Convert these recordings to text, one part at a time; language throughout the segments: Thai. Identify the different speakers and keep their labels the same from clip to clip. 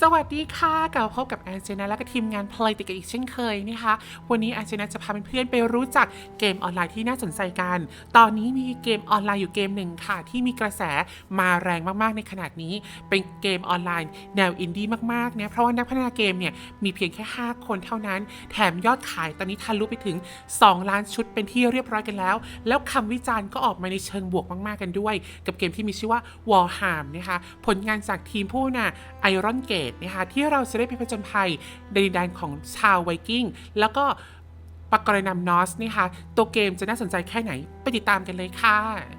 Speaker 1: สวัสดีค่ะกลับพบกับแอนเจนะและก็ทีมงาน Play ติกอีกเช่นเคยนะคะ วันนี้แอนเจนะจะพาเพื่อนๆไปรู้จักเกมออนไลน์ที่น่าสนใจกัน ตอนนี้มีเกมออนไลน์อยู่เกมหนึ่งค่ะ ที่มีกระแสมาแรงมากๆในขนาดนี้ เป็นเกมออนไลน์แนวอินดี้มากๆเนี่ยเพราะว่านักพัฒนาเกมเนี่ยมีเพียงแค่ 5 คนเท่านั้น แถมยอดขายตอนนี้ทะลุไปถึง 2 ล้านชุดเป็นที่เรียบร้อยกันแล้ว แล้วคำวิจารณ์ก็ออกมาในเชิงบวกมากๆกันด้วย กับเกมที่มีชื่อว่า Warham นะคะผลงานจากทีมผู้น่ะ Iron Gate ะคะที่เราจะได้ไปผจญภัยในดินแดนของชาวไวกิ้ง แล้วก็ปักกรนำนอสนะคะตัวเกมจะน่าสนใจแค่ไหนไปติดตามกันเลยค่ะ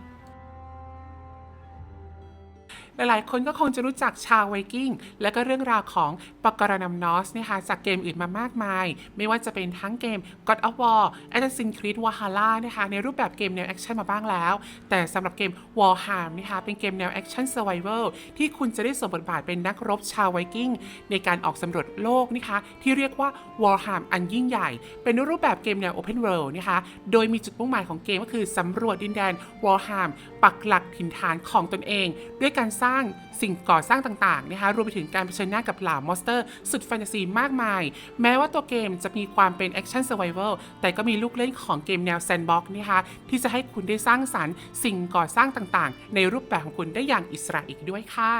Speaker 1: หลายๆ คนก็คงจะรู้จักชาวไวกิ้ง และก็เรื่องราวของปกรณำนอสนะคะจากเกมอื่นมามากมาย ไม่ว่าจะเป็นทั้งเกม God of War Assassin's Creed Valhalla นะคะในรูปแบบเกมแนวแอคชั่นมาบ้างแล้ว แต่สำหรับเกม Warham นะคะเป็นเกมแนวแอคชั่น Survival ที่คุณจะได้สวมบทบาทเป็นนักรบชาวไวกิ้ง ในการออกสำรวจโลกนะคะที่เรียกว่า Warham อันยิ่งใหญ่ เป็นรูปแบบเกมแนว Open World นะคะโดยมีจุดมุ่งหมายของเกมก็คือสำรวจดินแดน Warham ปักหลักถิ่นฐานของตนเอง ด้วยการสร้างสิ่งก่อสร้างต่างๆนะคะรวมไปถึงการเผชิญหน้ากับเหล่ามอนสเตอร์ สุดแฟนตาซีมากมาย แม้ว่าตัวเกมจะมีความเป็นแอคชั่นเซอร์ไวเวลแต่ก็มีลูกเล่นของเกมแนวแซนด์บ็อกนะคะที่จะให้คุณได้สร้างสรรค์ สิ่งก่อสร้างต่างๆ ในรูปแบบของคุณได้อย่างอิสระอีกด้วยค่ะ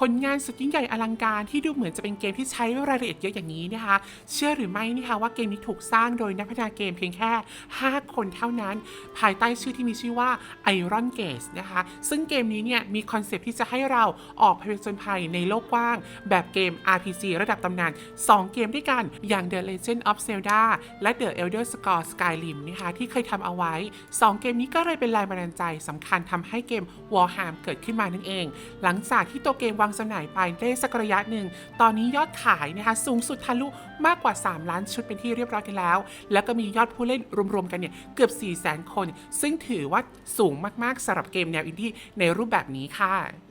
Speaker 1: ผลงานสุดยิ่งใหญ่อลังการที่ดูเหมือนจะเป็นเกมที่ใช้รายละเอียดเยอะอย่างนี้นะคะ เชื่อหรือไม่นะคะว่าเกมนี้ถูกสร้างโดยนักพัฒนาเกมเพียงแค่ 5 คนเท่านั้น ภายใต้ชื่อที่มีชื่อว่า Iron Gate นะคะ ซึ่งเกมนี้เนี่ยมีคอนเซปต์ที่จะให้เราออกไปผจญภัยในโลกกว้าง แบบเกม RPG ระดับตำนาน 2 เกมด้วยกันอย่าง The Legend of Zelda และ The Elder Scrolls Skyrim นะคะที่เคยทำเอาไว้ 2 เกมนี้ก็เลยเป็นแรงบันดาลใจสำคัญทำให้เกม Warham เกิดขึ้นมานั่นเอง หลังจากที่ตัวเกมวางจำหน่ายไปได้สักระยะหนึ่ง ตอนนี้ยอดขายนะคะสูงสุดทะลุมากกว่า 3 ล้านชุดเป็นที่เรียบร้อยกันแล้ว แล้วก็มียอดผู้เล่นรวมๆกันเนี่ยเกือบ 4 0 0 0 0 0 คน ซึ่งถือว่าสูงมากๆสำหรับเกมแนวอินดี้ในรูปแบบนี้ค่ะ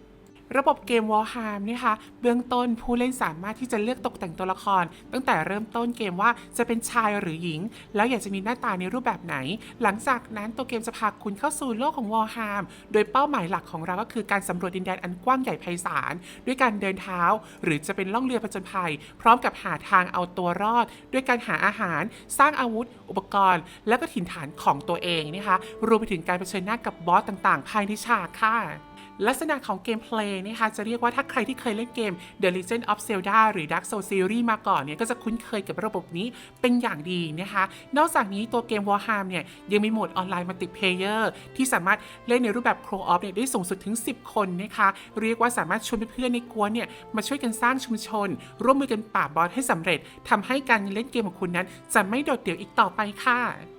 Speaker 1: ระบบเกม Warham นะคะเบื้องต้นผู้เล่นสามารถที่จะเลือกตกแต่งตัวละคร ตั้งแต่เริ่มต้นเกมว่าจะเป็นชายหรือหญิง แล้วอยากจะมีหน้าตาในรูปแบบไหน หลังจากนั้นตัวเกมจะพาคุณเข้าสู่โลกของ Warham โดยเป้าหมายหลักของเราก็คือการสำรวจดินแดนอันกว้างใหญ่ไพศาลด้วยการเดินเท้า หรือจะเป็นล่องเรือผจญภัย พร้อมกับหาทางเอาตัวรอด ด้วยการหาอาหาร สร้างอาวุธ อุปกรณ์ และก็ถิ่นฐานของตัวเองนะคะรวมไปถึงการเผชิญหน้ากับบอสต่างๆ ภายในฉากค่ะ ลักษณะของเกมเพลย์นะคะจะเรียกว่าถ้าใครที่เคยเล่นเกม The Legend of Zelda หรือ Dark Souls Series มาก่อนเนี่ยก็จะคุ้นเคยกับระบบนี้เป็นอย่างดีนะคะ นอกจากนี้ตัวเกม Warham เนี่ยยังมีโหมดออนไลน์มัลติเพเยอร์ที่สามารถเล่นในรูปแบบ Co-op เนี่ยได้สูงสุดถึง 10 คนนะคะเรียกว่าสามารถชวนเพื่อนในกวนเนี่ยมาช่วยกันสร้างชุมชน ร่วมมือกันปราบบอสให้สำเร็จทำให้การเล่นเกมของคุณนั้น จะไม่โดดเดี่ยวอีกต่อไปค่ะ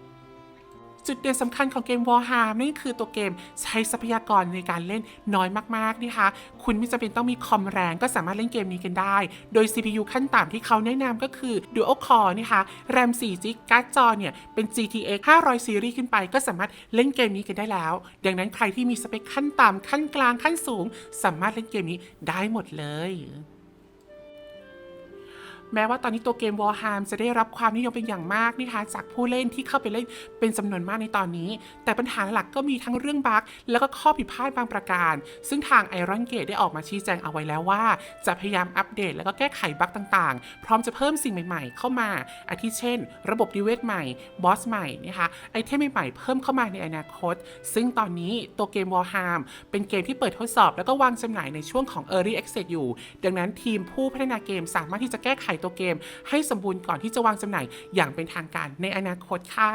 Speaker 1: จุดเด่นสำคัญของเกม Warham นั่นคือตัวเกมใช้ทรัพยากรในการเล่นน้อยมากๆนะคะคุณไม่จำเป็นต้องมีคอมแรงก็สามารถเล่นเกมนี้กันได้ โดย CPU ขั้นต่ำที่เขาแนะนำก็คือ Dual Core นะคะแรม4 g การ์ดจอเนี่ยเป็น GTX 500ซีรีส์ขึ้นไปก็สามารถเล่นเกมนี้กันได้แล้ว ดังนั้นใครที่มีสเปคขั้นต่ำขั้นกลางขั้นสูง สามารถเล่นเกมนี้ได้หมดเลย แม้ว่าตอนนี้ตัวเกม Warham จะได้รับความนิยมเป็นอย่างมากนะคะจากผู้เล่นที่เข้าไปเล่นเป็นจำนวนมากในตอนนี้ แต่ปัญหาหลักก็มีทั้งเรื่องบั๊กแล้วก็ข้อผิดพลาดบางประการ ซึ่งทาง Iron Gate ได้ออกมาชี้แจงเอาไว้แล้วว่า จะพยายามอัปเดตแล้วก็แก้ไขบั๊กต่างๆ พร้อมจะเพิ่มสิ่งใหม่ๆ เข้ามา อาทิเช่น ระบบดีเวทใหม่บอสใหม่นะคะไอเทมใหม่ๆเพิ่มเข้ามาในอนาคต ซึ่งตอนนี้ตัวเกม Warham เป็นเกมที่เปิดทดสอบ แล้วก็วางจำหน่ายในช่วงของ Early Access อยู่ ดังนั้นทีมผู้พัฒนาเกมสามารถที่จะแก้ไขตัวเกม ให้สมบูรณ์ก่อนที่จะวางจำหน่ายอย่างเป็นทางการในอนาคตค่ะ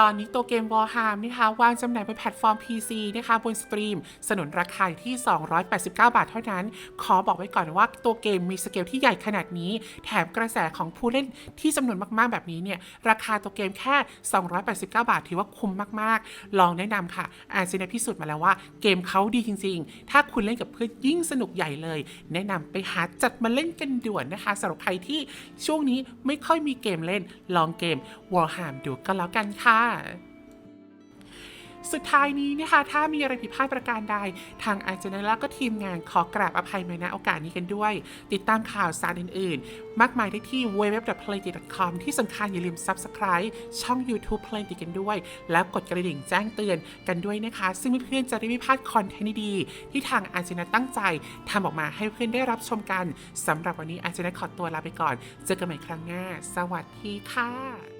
Speaker 1: ตอนนี้ตัวเกม Warham นะคะวางจำหน่ายบนแพลตฟอร์ม PC นะคะบนสตรีม สนุนราคาอยู่ที่ 289 บาทเท่านั้น ขอบอกไว้ก่อนว่าตัวเกมมีสเกลที่ใหญ่ขนาดนี้ แถมกระแสของผู้เล่นที่จำนวนมากๆแบบนี้เนี่ย ราคาตัวเกมแค่ 289 บาทถือว่าคุ้มมากๆ ลองแนะนำค่ะ อาซีเนพิสูจน์มาแล้วว่าเกมเขาดีจริง ๆ ถ้าคุณเล่นกับเพื่อนยิ่งสนุกใหญ่เลย แนะนำไปหาจัดมาเล่นกันด่วนนะคะสำหรับใครที่ช่วงนี้ไม่ค่อยมีเกมเล่นลองเกม Warham ดูก็แล้วกันค่ะสุดท้ายนี้นะคะ ถ้ามีอะไรผิดพลาดประการใด ทางอาจารย์และก็ทีมงานขอกราบอภัยมาณโอกาสนี้กันด้วย ติดตามข่าวสารอื่นๆ มากมายได้ที่ www.playdy.com ที่สำคัญอย่าลืม Subscribe ช่อง YouTube Playdy กันด้วย แล้วกดกระดิ่งแจ้งเตือนกันด้วยนะคะ ซึ่งเพื่อนๆจะได้ไม่พลาดคอนเทนต์ดีๆที่ทางอาจารย์ตั้งใจทำออกมาให้เพื่อนได้รับชมกันสำหรับวันนี้อาจารย์ขอตัวลาไปก่อน เจอกันใหม่ครั้งหน้า สวัสดีค่ะ